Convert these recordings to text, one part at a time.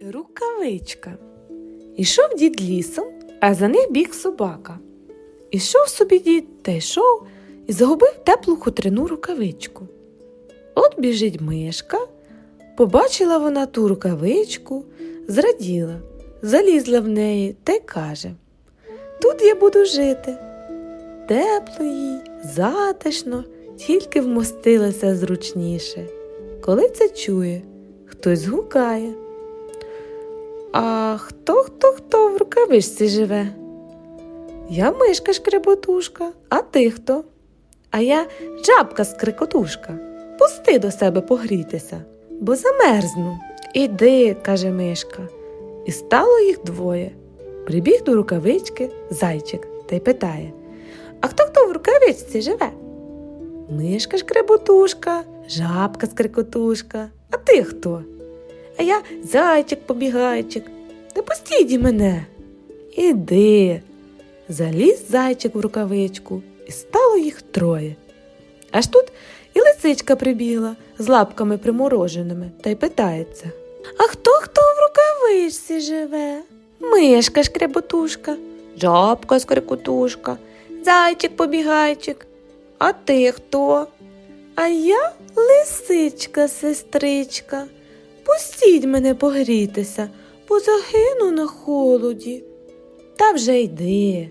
Рукавичка. Ішов дід лісом, а за ним біг собака. Ішов собі дід та йшов і загубив теплу хутряну рукавичку. От біжить мишка, побачила вона ту рукавичку, зраділа, залізла в неї та й каже: Тут я буду жити. Тепло їй, затишно, тільки вмостилася зручніше. Коли це чує, хтось гукає. А хто хто хто в рукавичці живе? Я мишка шкреботушка, а ти хто? А я жабка скрикотушка. Пусти до себе погрітися, бо замерзну. Іди, каже мишка. І стало їх двоє. Прибіг до рукавички зайчик та й питає: А хто хто в рукавичці живе? Мишка шкреботушка, жабка скрикотушка. А ти хто? А я зайчик побігайчик. Не пустіть мене. Іди. Заліз зайчик в рукавичку, і стало їх троє. Аж тут і лисичка прибігла з лапками примороженими та й питається А хто хто в рукавичці живе? Мишка шкреботушка, жабка скрикотушка, зайчик побігайчик. А ти хто? А я лисичка, сестричка. Пустіть мене погрітися, бо загину на холоді. Та вже йди.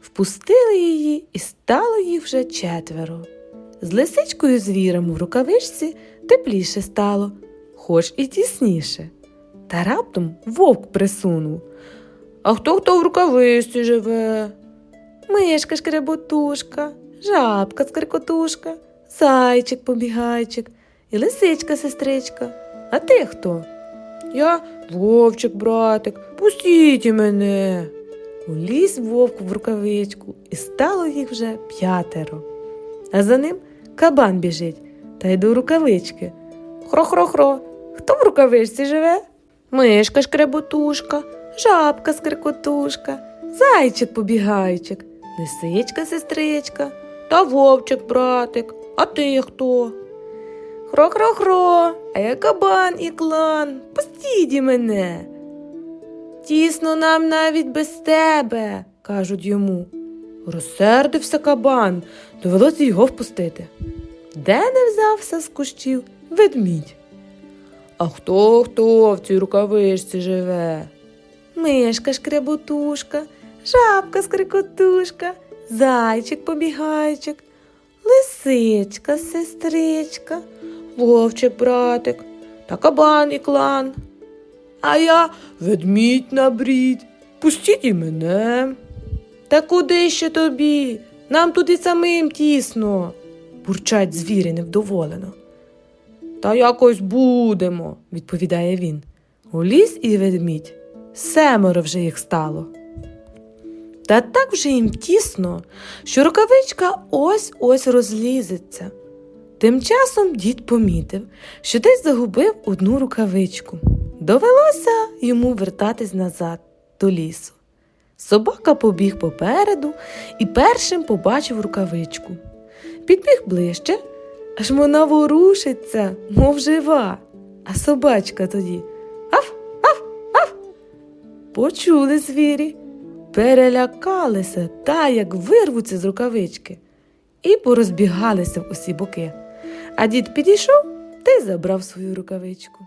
Впустили її, і стало їх вже четверо. З лисичкою звіром в рукавичці тепліше стало, хоч і тісніше. Та раптом вовк присунув. А хто хто в рукавичці живе? Мишка шкреботушка, жабка скрикотушка, зайчик побігайчик і лисичка сестричка. А ти хто? Я вовчик, братик, пустіть мене. Уліз вовк в рукавичку, і стало їх вже п'ятеро. А за ним кабан біжить та й до рукавички. Хро-хро-хро, хто в рукавичці живе? Мишка шкреботушка, жабка скрикотушка, зайчик побігайчик, лисичка сестричка та вовчик братик. А ти хто? Хро-хро-хро, а я кабан і клан, пустіть мене. Тісно нам навіть без тебе, кажуть йому. Розсердився кабан, довелося його впустити. Де не взявся з кущів ведмідь. А хто хто в цій рукавичці живе? Мишка шкреботушка, жабка скрикотушка, зайчик побігайчик, лисичка сестричка, вовчик братик та кабан і клан. А я ведмідь на брід. Пустіть і мене. Та куди ще тобі? Нам тут і самим тісно, бурчать звірі невдоволено. Та якось будемо, відповідає він. У ліс і ведмідь. Семеро вже їх стало. Та так вже їм тісно, що рукавичка ось ось розлізеться. Тим часом дід помітив, що десь загубив одну рукавичку. Довелося йому вертатись назад до лісу. Собака побіг попереду і першим побачив рукавичку. Підбіг ближче, аж вона ворушиться, мов жива. А собачка тоді аф, аф, аф. Почули звірі, перелякалися та як вирвуться з рукавички, і порозбігалися в усі боки. А дід підійшов та й забрав свою рукавичку.